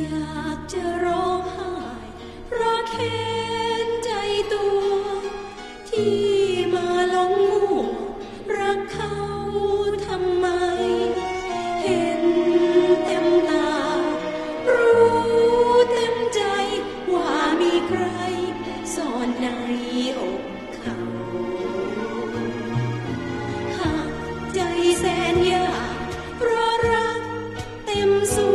อยากจะร้องไห้เพราะแค้นใจตัว ที่มาหลงมู่รักเขาทำไม เห็นเต็มตา รู้เต็มใจว่ามีใครซ่อนในอกเขาหากใจแสนยากเพราะรักเต็มสู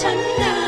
真的